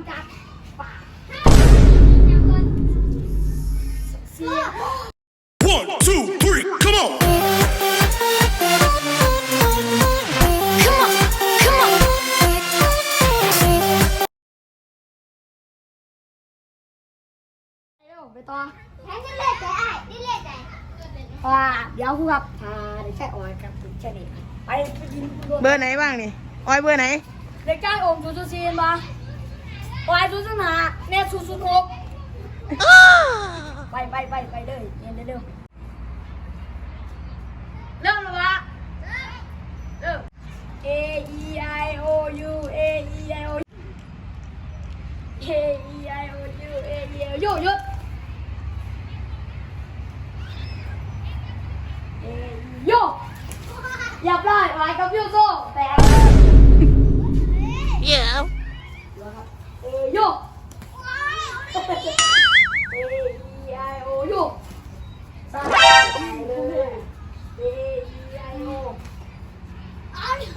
ำจัดป่าเสีย One, two, three, come on! Come on, come on. เร็วไปต่อแค่นี้เลยแต่ไอ้นี่เลยแต่ว่าเดี๋ยวคุณครับพาเด็กชายออยกับคุณเจนี่ไปไปยินรถเบอร์ไหนบ้างนี่ออยเบอร์ไหน เด็กชายโอมศูนย์ศูนย์ สี่มาออยศูนย์ศูนย์ห้าเนทศูนย์ศูนย์หกไปไปไปไปเลยเรียนเร็วเริ่มแล้ววะเริ่ม A E I O U A E I O U A E I O U A E I O U หยุด A E โยหยับได้หมายกับยูโซแต่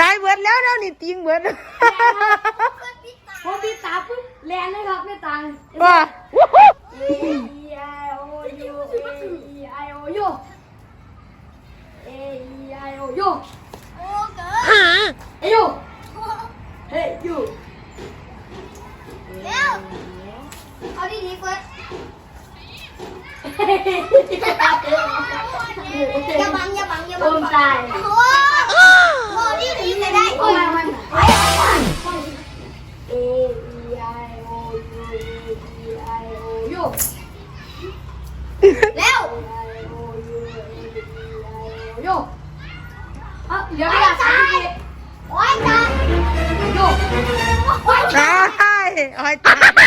ตายเบิดแล้วแล้วนี่ติงเบิดปิดตาพอพี่ตาปุ๊บแลนเลยครับไม่ตังค์ว่า A E I O U A E I O U A E I O U โอ้เกิหาเอ้ยยูเฮ้ยยูเร็วเอาดีๆเฟิร์สอย่ เร็ว I O U A E I O U อะเดี๋ยวไม่อยากใช้ทีโอ้ยตายูโอ้ยตายออยตาย